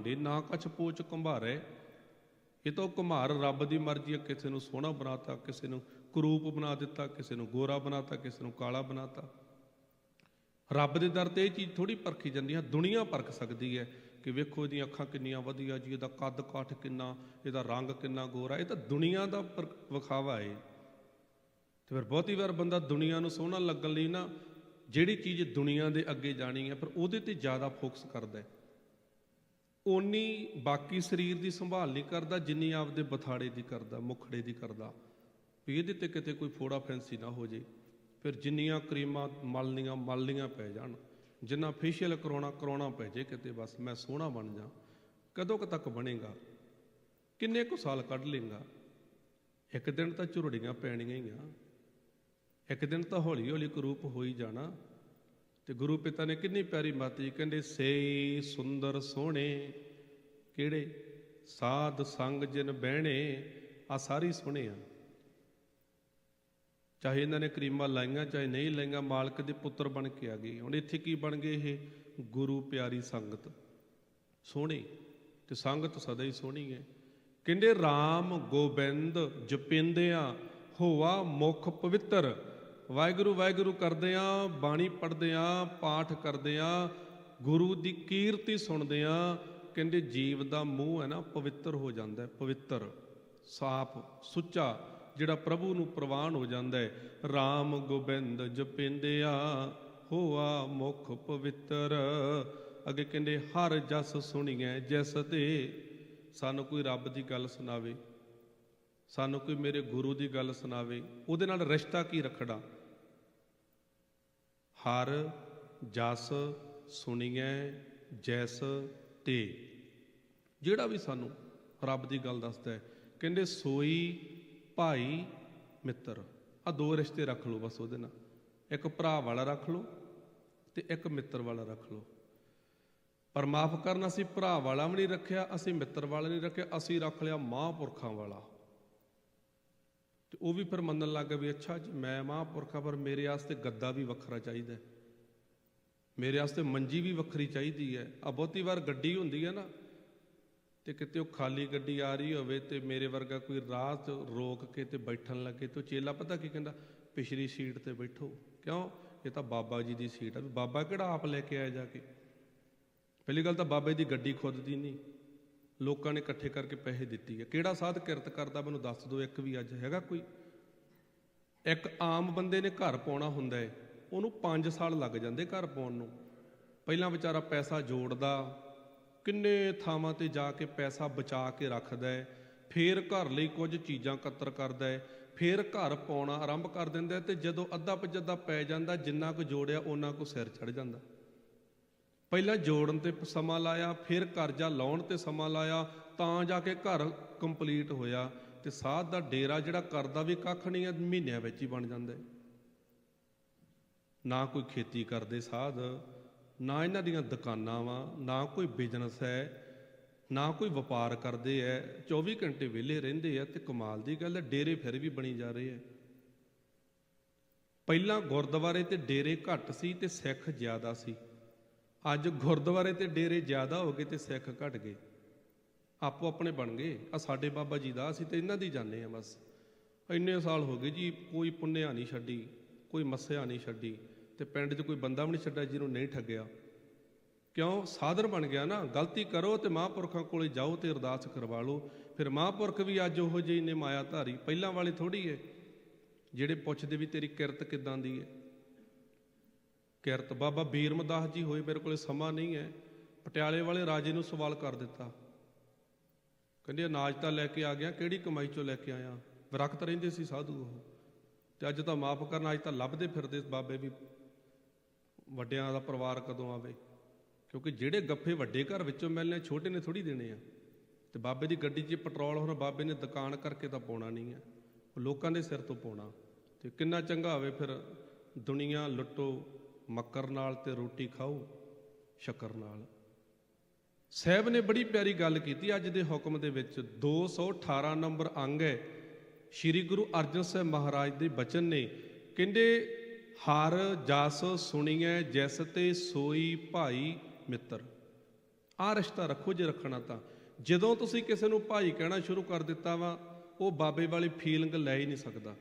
ਭਾਂਡੇ ਨਾ ਕਛ ਪੋਚ ਕੁੰਭਾਰੇ। ਇਹ ਤਾਂ ਉਹ ਕੁੰਭਾਰ ਰੱਬ ਦੀ ਮਰਜ਼ੀ ਹੈ ਕਿਸੇ ਨੂੰ ਸੋਹਣਾ ਬਣਾਤਾ, ਕਿਸੇ ਨੂੰ ਕਰੂਪ ਬਣਾ ਦਿੱਤਾ, ਕਿਸੇ ਨੂੰ ਗੋਰਾ ਬਣਾਤਾ, ਕਿਸੇ ਨੂੰ ਕਾਲਾ ਬਣਾਤਾ। ਰੱਬ ਦੇ ਦਰ ਤੇ ਇਹ ਚੀਜ਼ ਥੋੜੀ ਪਰਖੀ ਜਾਂਦੀ ਹੈ ਦੁਨੀਆ ਪਰਖ ਸਕਦੀ ਹੈ ਕਿ ਵੇਖੋ ਇਹਦੀਆਂ ਅੱਖਾਂ ਕਿੰਨੀਆਂ ਵਧੀਆ ਜੀ, ਇਹਦਾ ਕੱਦ ਕਾਠ ਕਿੰਨਾ, ਇਹਦਾ ਰੰਗ ਕਿੰਨਾ ਗੋਰਾ, ਇਹ ਤਾਂ ਦੁਨੀਆ ਦਾ ਪਰ- ਵਿਖਾਵਾ ਹੈ ਤੇ ਫਿਰ ਬਹੁਤੀ ਵਾਰ ਬੰਦਾ ਦੁਨੀਆ ਨੂੰ ਸੋਹਣਾ ਲੱਗਣ ਲਈ ਨਾ, ਜਿਹੜੀ ਚੀਜ਼ ਦੁਨੀਆ ਦੇ ਅੱਗੇ ਜਾਣੀ ਹੈ ਪਰ ਉਹਦੇ ਤੇ ਜ਼ਿਆਦਾ ਫੋਕਸ ਕਰਦਾ ਹੈ। ਉਨੀ ਬਾਕੀ ਸਰੀਰ ਦੀ ਸੰਭਾਲ ਨਹੀਂ ਕਰਦਾ, ਜਿੰਨੀ ਆਪਦੇ ਬਥਾੜੇ ਦੀ ਕਰਦਾ, ਮੁਖੜੇ ਦੀ ਕਰਦਾ। ਵੀ ਇਹਦੇ ਤੇ ਕਿਤੇ ਕੋਈ ਫੋੜਾ ਫੈਂਸੀ ਨਾ ਹੋ ਜੇ ਫਿਰ ਜਿੰਨੀਆਂ ਕਰੀਮਾਂ, ਮਲਨੀਆਂ ਮਲਨੀਆਂ ਪੈ ਜਾਣ, ਜਿੰਨਾ ਫੇਸ਼ੀਅਲ ਕਰਾਉਣਾ ਕਰਾਉਣਾ ਪੈ ਜੇ ਕਿਤੇ, ਬਸ ਮੈਂ ਸੋਹਣਾ ਬਣ ਜਾ। ਕਦੋਂ ਕੁ ਤੱਕ ਬਣੇਗਾ? ਕਿੰਨੇ ਕੁ ਸਾਲ ਕੱਢ ਲੇਗਾ? ਇੱਕ ਦਿਨ ਤਾਂ ਝੁਰੜੀਆਂ ਪੈਣੀਆਂ ਹੀ ਆ। ਇੱਕ ਦਿਨ ਤਾਂ ਹੌਲੀ ਹੌਲੀ ਕਰੂਪ ਹੋ ਹੀ ਜਾਣਾ। ਤੇ ਗੁਰੂ ਪਿਤਾ ਨੇ ਕਿੰਨੀ ਪਿਆਰੀ ਮੱਤ ਜੀ, ਕਹਿੰਦੇ ਸੇ ਸੁੰਦਰ ਸੋਹਣੇ, ਕਿਹੜੇ? ਸਾਧ ਸੰਗ ਜਿਨ ਬਹਿਣੇ ਆ ਸਾਰੀ ਸੋਹਣੇ ਆ। ਚਾਹੇ ਇਹਨਾਂ ਨੇ ਕਰੀਮਾਂ ਲਾਈਆਂ, ਚਾਹੇ ਨਹੀਂ ਲਾਈਆਂ, ਮਾਲਕ ਦੇ ਪੁੱਤਰ ਬਣ ਕੇ ਆ ਗਏ। ਹੁਣ ਇੱਥੇ ਕੀ ਬਣ ਗਏ ਇਹ? ਗੁਰੂ ਪਿਆਰੀ ਸੰਗਤ। ਸੋਹਣੀ, ਤੇ ਸੰਗਤ ਸਦਾ ਹੀ ਸੋਹਣੀ ਹੈ। ਕਹਿੰਦੇ RAM ਗੋਬਿੰਦ ਜਪਿੰਦਿਆਂ ਹੋਵਾ ਮੁਖ ਪਵਿੱਤਰ। ਵਾਹਿਗੁਰੂ ਵਾਹਿਗੁਰੂ ਕਰਦੇ ਆ, ਬਾਣੀ ਪੜ੍ਹਦੇ ਆ, ਪਾਠ ਕਰਦੇ ਆ, ਗੁਰੂ ਦੀ ਕੀਰਤੀ ਸੁਣਦੇ ਆ। ਕਹਿੰਦੇ ਜੀਵ ਦਾ ਮੂੰਹ ਹੈ ਨਾ ਪਵਿੱਤਰ ਹੋ ਜਾਂਦਾ ਹੈ, ਪਵਿੱਤਰ, ਸਾਫ਼, ਸੁੱਚਾ, ਜਿਹੜਾ ਪ੍ਰਭੂ ਨੂੰ ਪ੍ਰਵਾਨ ਹੋ ਜਾਂਦਾ ਹੈ। RAM ਗੋਬਿੰਦ ਜਪਿੰਦਿਆ ਹੋਆ ਮੁਖ ਪਵਿੱਤਰ। ਅੱਗੇ ਕਹਿੰਦੇ, ਹਰ ਜਸ ਸੁਣੀਐ ਜਿਸ ਤੇ। ਸਾਨੂੰ ਕੋਈ ਰੱਬ ਦੀ ਗੱਲ ਸੁਣਾਵੇ, ਸਾਨੂੰ ਕੋਈ ਮੇਰੇ ਗੁਰੂ ਦੀ ਗੱਲ ਸੁਣਾਵੇ, ਉਹਦੇ ਨਾਲ ਰਿਸ਼ਤਾ ਕੀ ਰੱਖਣਾ? ਹਰ ਜਸ ਸੁਣੀਐ ਜੈਸ ਤੇ। ਜਿਹੜਾ ਵੀ ਸਾਨੂੰ ਰੱਬ ਦੀ ਗੱਲ ਦੱਸਦਾ ਹੈ, ਕਹਿੰਦੇ ਸੋਈ ਭਾਈ ਮਿੱਤਰ। ਆ ਦੋ ਰਿਸ਼ਤੇ ਰੱਖ ਲਓ ਬਸ ਉਹਦੇ ਨਾਲ। ਇੱਕ ਭਰਾ ਵਾਲਾ ਰੱਖ ਲਓ ਤੇ ਇੱਕ ਮਿੱਤਰ ਵਾਲਾ ਰੱਖ ਲਓ। ਪਰ ਮਾਫ ਕਰਨਾ, ਅਸੀਂ ਭਰਾ ਵਾਲਾ ਵੀ ਨਹੀਂ ਰੱਖਿਆ, ਅਸੀਂ ਮਿੱਤਰ ਵਾਲਾ ਨਹੀਂ ਰੱਖਿਆ, ਅਸੀਂ ਰੱਖ ਲਿਆ ਮਹਾਂਪੁਰਖਾਂ ਵਾਲਾ। ਉਹ ਵੀ ਫਿਰ ਮੰਨਣ ਲੱਗ ਗਏ ਵੀ ਅੱਛਾ ਜੀ, ਮੈਂ ਮਹਾਂਪੁਰਖਾਂ, ਪਰ ਮੇਰੇ ਵਾਸਤੇ ਗੱਦਾ ਵੀ ਵੱਖਰਾ ਚਾਹੀਦਾ ਹੈ। ਮੇਰੇ ਵਾਸਤੇ ਮੰਜੀ ਵੀ ਵੱਖਰੀ ਚਾਹੀਦੀ ਹੈ। ਆ ਬਹੁਤੀ ਵਾਰ ਗੱਡੀ ਹੁੰਦੀ ਹੈ ਨਾ, ਤੇ ਕਿਤੇ ਉਹ ਖਾਲੀ ਗੱਡੀ ਆ ਰਹੀ ਹੋਵੇ ਤੇ ਮੇਰੇ ਵਰਗਾ ਕੋਈ ਰਾਹ 'ਚ ਰੋਕ ਕੇ ਤੇ ਬੈਠਣ ਲੱਗੇ ਤੇ ਉਹ ਚੇਲਾ ਪਤਾ ਕੀ ਕਹਿੰਦਾ, ਪਿਛਲੀ ਸੀਟ ਤੇ ਬੈਠੋ। ਕਿਉਂ? ਇਹ ਤਾਂ ਬਾਬਾ ਜੀ ਦੀ ਸੀਟ ਆ। ਵੀ ਬਾਬਾ ਕਿਹੜਾ ਆਪ ਲੈ ਕੇ ਆਇਆ ਜਾ ਕੇ? ਪਹਿਲੀ ਗੱਲ ਤਾਂ ਬਾਬੇ ਦੀ ਗੱਡੀ ਖੁਦ ਦੀ ਨਹੀਂ। ਲੋਕਾਂ ਨੇ ਇਕੱਠੇ ਕਰਕੇ ਪੈਸੇ ਦਿੱਤੀ ਹੈ। ਕਿਹੜਾ ਸਾਧ ਕਿਰਤ ਕਰਦਾ ਮੈਨੂੰ ਦੱਸ ਦਿਓ, ਇੱਕ ਵੀ ਅੱਜ ਹੈਗਾ ਕੋਈ? ਇੱਕ ਆਮ ਬੰਦੇ ਨੇ ਘਰ ਪਾਉਣਾ ਹੁੰਦਾ ਹੈ, ਉਹਨੂੰ 5 ਸਾਲ ਲੱਗ ਜਾਂਦੇ ਘਰ ਪਾਉਣ ਨੂੰ। ਪਹਿਲਾਂ ਵਿਚਾਰਾ ਪੈਸਾ ਜੋੜਦਾ, ਕਿੰਨੇ ਥਾਵਾਂ ਤੇ ਜਾ ਕੇ ਪੈਸਾ ਬਚਾ ਕੇ ਰੱਖਦਾ ਹੈ, ਫੇਰ ਘਰ ਲਈ ਕੁਝ ਚੀਜ਼ਾਂ ਇਕੱਤਰ ਕਰਦਾ ਹੈ, ਫੇਰ ਘਰ ਪਾਉਣਾ ਆਰੰਭ ਕਰ ਦਿੰਦਾ ਹੈ ਤੇ ਜਦੋਂ ਅੱਧਾ ਪਜੱਦਾ ਪੈ ਜਾਂਦਾ, ਜਿੰਨਾ ਕੁ ਜੋੜਿਆ ਉਹਨਾਂ ਕੋ ਸਿਰ ਚੜ ਜਾਂਦਾ। ਪਹਿਲਾਂ ਜੋੜਨ ਤੇ ਸਮਾਂ ਲਾਇਆ, ਫਿਰ ਕਰਜ਼ਾ ਲਾਉਣ ਤੇ ਸਮਾਂ ਲਾਇਆ, ਤਾਂ ਜਾ ਕੇ ਘਰ ਕੰਪਲੀਟ ਹੋਇਆ ਤੇ ਸਾਧ ਦਾ ਡੇਰਾ ਜਿਹੜਾ ਕਰਦਾ ਵੀ ਕੱਖ ਨਹੀਂ ਆ ਮਹੀਨਿਆਂ ਵਿੱਚ ਹੀ ਬਣ ਜਾਂਦਾ ਹੈ। ਨਾ ਕੋਈ ਖੇਤੀ ਕਰਦੇ ਸਾਧ, ਨਾ ਇਹਨਾਂ ਦੀਆਂ ਦੁਕਾਨਾਂ ਵਾ ਨਾ ਕੋਈ ਬਿਜ਼ਨਸ ਹੈ, ਨਾ ਕੋਈ ਵਪਾਰ ਕਰਦੇ ਐ 24 ਘੰਟੇ ਵਿਹਲੇ ਰਹਿੰਦੇ ਆ ਤੇ ਕਮਾਲ ਦੀ ਗੱਲ ਹੈ, ਡੇਰੇ ਫਿਰ ਵੀ ਬਣੀ ਜਾ ਰਹੇ ਐ ਪਹਿਲਾਂ ਗੁਰਦੁਆਰੇ ਤੇ ਡੇਰੇ ਘੱਟ ਸੀ ਤੇ ਸਿੱਖ ਜ਼ਿਆਦਾ ਸੀ। ਅੱਜ ਗੁਰਦੁਆਰੇ ਤੇ ਡੇਰੇ ਜ਼ਿਆਦਾ ਹੋ ਗਏ ਤੇ ਸਿੱਖ ਘਟ ਗਏ। ਆਪੋ ਆਪਣੇ ਬਣ ਗਏ। ਆ ਸਾਡੇ ਬਾਬਾ ਜੀ ਦਾ, ਅਸੀਂ ਤੇ ਇਹਨਾਂ ਦੀ ਜਾਣੇ ਆ ਬਸ। ਇੰਨੇ ਸਾਲ ਹੋ ਗਏ ਜੀ, ਕੋਈ ਪੁੰਨਿਆ ਨਹੀਂ ਛੱਡੀ, ਕੋਈ ਮੱਸਿਆ ਨਹੀਂ ਛੱਡੀ ਤੇ ਪਿੰਡ 'ਚ ਕੋਈ ਬੰਦਾ ਵੀ ਨਹੀਂ ਛੱਡਿਆ ਜਿਹਨੂੰ ਨਹੀਂ ਠੱਗਿਆ। ਕਿਉਂ? ਸਾਧਰ ਬਣ ਗਿਆ ਨਾ। ਗਲਤੀ ਕਰੋ ਤੇ ਮਹਾਂਪੁਰਖਾਂ ਕੋਲੇ ਜਾਓ ਤੇ ਅਰਦਾਸ ਕਰਵਾ ਲਓ। ਫਿਰ ਮਹਾਂਪੁਰਖ ਵੀ ਅੱਜ ਉਹੋ ਜਿਹੇ ਨੇ ਮਾਇਆ ਧਾਰੀ। ਪਹਿਲਾਂ ਵਾਲੇ ਥੋੜੀ ਏ ਜਿਹੜੇ ਪੁੱਛਦੇ ਵੀ ਤੇਰੀ ਕਿਰਤ ਕਿਦਾਂ ਦੀ ਏ ਕਿਰਤ ਬਾਬਾ ਬੀਰਮਦਾਸ ਜੀ ਹੋਏ ਮੇਰੇ ਕੋਲੇ ਸਮਾਂ ਨਹੀਂ ਹੈ। ਪਟਿਆਲੇ ਵਾਲੇ ਰਾਜੇ ਨੂੰ ਸਵਾਲ ਕਰ ਦਿੱਤਾ। ਕਹਿੰਦੇ, ਅਨਾਜ ਤਾਂ ਲੈ ਕੇ ਆ ਗਿਆ, ਕਿਹੜੀ ਕਮਾਈ ਚੋਂ ਲੈ ਕੇ ਆਇਆ? ਵਿਰਕਤ ਰਹਿੰਦੇ ਸੀ ਸਾਧੂ ਉਹ। ਤੇ ਅੱਜ ਤਾਂ ਮਾਫ ਕਰਨ ਅੱਜ ਤਾਂ ਲੱਭਦੇ ਫਿਰਦੇ ਬਾਬੇ ਵੀ। ਵੱਡਿਆਂ ਦਾ ਪਰਿਵਾਰ ਕਦੋਂ ਆਵੇ? ਕਿਉਂਕਿ ਜਿਹੜੇ ਗੱਫੇ ਵੱਡੇ ਘਰ ਵਿੱਚੋਂ ਮਿਲਨੇ ਛੋਟੇ ਨੇ ਥੋੜੀ ਦੇਣੇ ਆ। ਤੇ ਬਾਬੇ ਦੀ ਗੱਡੀ 'ਚ ਪੈਟਰੋਲ ਹੁਣ ਬਾਬੇ ਨੇ ਦੁਕਾਨ ਕਰਕੇ ਤਾਂ ਪਾਉਣਾ ਨਹੀਂ ਹੈ। ਲੋਕਾਂ ਦੇ ਸਿਰ ਤੋਂ ਪਾਉਣਾ। ਤੇ ਕਿੰਨਾ ਚੰਗਾ ਹੋਵੇ ਫਿਰ ਦੁਨੀਆ ਲੁੱਟੋ ਮੱਕਰ ਨਾਲ ਤੇ ਰੋਟੀ ਖਾਓ, ਸ਼ੱਕਰ ਨਾਲ। ਸਾਹਿਬ ਨੇ ਬੜੀ ਪਿਆਰੀ ਗੱਲ ਕੀਤੀ। ਅੱਜ ਦੇ ਹੁਕਮ ਦੇ ਵਿੱਚ 218 ਨੰਬਰ ਅੰਗ ਹੈ। ਸ੍ਰੀ ਗੁਰੂ ਅਰਜਨ ਸਾਹਿਬ ਮਹਾਰਾਜ ਦੇ ਬਚਨ ਨੇ ਕਹਿੰਦੇ, ਹਰ ਜਸ ਸੁਣੀਐ ਜਿਸ ਤੇ ਸੋਈ ਭਾਈ ਮਿੱਤਰ। ਆਹ ਰਿਸ਼ਤਾ ਰੱਖੋ ਜੇ ਰੱਖਣਾ ਤਾਂ। ਜਦੋਂ ਤੁਸੀਂ ਕਿਸੇ ਨੂੰ ਭਾਈ ਕਹਿਣਾ ਸ਼ੁਰੂ ਕਰ ਦਿੱਤਾ ਵਾ, ਉਹ ਬਾਬੇ ਵਾਲੀ ਫੀਲਿੰਗ ਲੈ ਹੀ ਨਹੀਂ ਸਕਦਾ।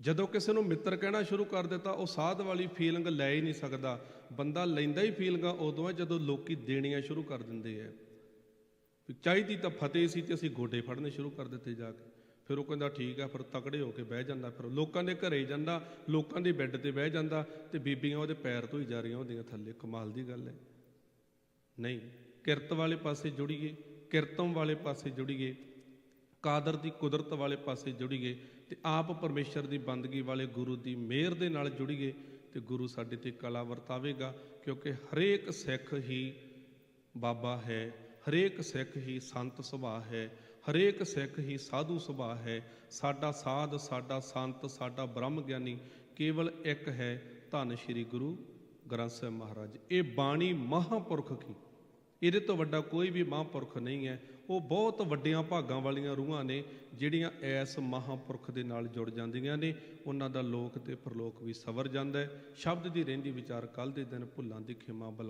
ਜਦੋਂ ਕਿਸੇ ਨੂੰ ਮਿੱਤਰ ਕਹਿਣਾ ਸ਼ੁਰੂ ਕਰ ਦਿੱਤਾ, ਉਹ ਸਾਧ ਵਾਲੀ ਫੀਲਿੰਗ ਲੈ ਹੀ ਨਹੀਂ ਸਕਦਾ। ਬੰਦਾ ਲੈਂਦਾ ਹੀ ਫੀਲਿੰਗਾਂ ਉਦੋਂ ਹੈ ਜਦੋਂ ਲੋਕੀ ਦੇਣੀਆਂ ਸ਼ੁਰੂ ਕਰ ਦਿੰਦੇ ਆ। ਚਾਹੀਦੀ ਤਾਂ ਫਤਿਹ ਸੀ ਤੇ ਅਸੀਂ ਗੋਡੇ ਫੜਨੇ ਸ਼ੁਰੂ ਕਰ ਦਿੱਤੇ ਜਾ ਕੇ। ਫਿਰ ਉਹ ਕਹਿੰਦਾ, ਠੀਕ ਆ, ਫਿਰ ਤਕੜੇ ਹੋ ਕੇ ਬਹਿ ਜਾਂਦਾ। ਫਿਰ ਲੋਕਾਂ ਦੇ ਘਰੇ ਜਾਂਦਾ, ਲੋਕਾਂ ਦੇ ਬੈੱਡ ਤੇ ਬਹਿ ਜਾਂਦਾ ਤੇ ਬੀਬੀਆਂ ਉਹਦੇ ਪੈਰ ਤੋਂ ਹੀ ਜਾ ਰਹੀਆਂ ਹੁੰਦੀਆਂ ਥੱਲੇ। ਕਮਾਲ ਦੀ ਗੱਲ ਹੈ। ਨਹੀਂ, ਕਿਰਤ ਵਾਲੇ ਪਾਸੇ ਜੁੜੀਏ, ਕਿਰਤਮ ਵਾਲੇ ਪਾਸੇ ਜੁੜੀਏ, ਕਾਦਰ ਦੀ ਕੁਦਰਤ ਵਾਲੇ ਪਾਸੇ ਜੁੜੀਏ ਤੇ ਆਪ ਪਰਮੇਸ਼ਰ ਦੀ ਬੰਦਗੀ ਵਾਲੇ ਗੁਰੂ ਦੀ ਮਿਹਰ ਦੇ ਨਾਲ ਜੁੜੀਏ ਤੇ ਗੁਰੂ ਸਾਡੇ ਤੇ ਕਲਾ ਵਰਤਾਵੇਗਾ, ਕਿਉਂਕਿ ਹਰੇਕ ਸਿੱਖ ਹੀ ਬਾਬਾ ਹੈ, ਹਰੇਕ ਸਿੱਖ ਹੀ ਸੰਤ ਸੁਭਾਅ ਹੈ, ਹਰੇਕ ਸਿੱਖ ਹੀ ਸਾਧੂ ਸੁਭਾਅ ਹੈ, ਸਾਡਾ ਸਾਧ, ਸਾਡਾ ਸੰਤ, ਸਾਡਾ ਬ੍ਰਹਮ ਗਿਆਨੀ ਕੇਵਲ ਇੱਕ ਹੈ ਧੰਨ ਸ਼੍ਰੀ ਗੁਰੂ ਗ੍ਰੰਥ ਸਾਹਿਬ ਮਹਾਰਾਜ। ਇਹ ਬਾਣੀ ਮਹਾਪੁਰਖ ਕੀ? ਇਹਦੇ ਤੋਂ ਵੱਡਾ ਕੋਈ ਵੀ ਮਹਾਂਪੁਰਖ ਨਹੀਂ ਹੈ। ਉਹ ਬਹੁਤ ਵੱਡੀਆਂ ਭਾਗਾਂ ਵਾਲੀਆਂ ਰੂਹਾਂ ਨੇ, ਜਿਹੜੀਆਂ ਐਸ ਮਹਾਂਪੁਰਖ ਦੇ ਨਾਲ ਜੁੜ ਜਾਂਦੀਆਂ ਨੇ। ਉਹਨਾਂ ਦਾ ਲੋਕ ਤੇ ਪਰਲੋਕ ਵੀ ਸਵਰ ਜਾਂਦਾ ਹੈ। ਸ਼ਬਦ ਦੀ ਰਹਿੰਦੀ ਵਿਚਾਰ ਕੱਲ ਦੇ ਦਿਨ ਭੁੱਲਾਂ ਦੀ ਖਿਮਾ ਬਲ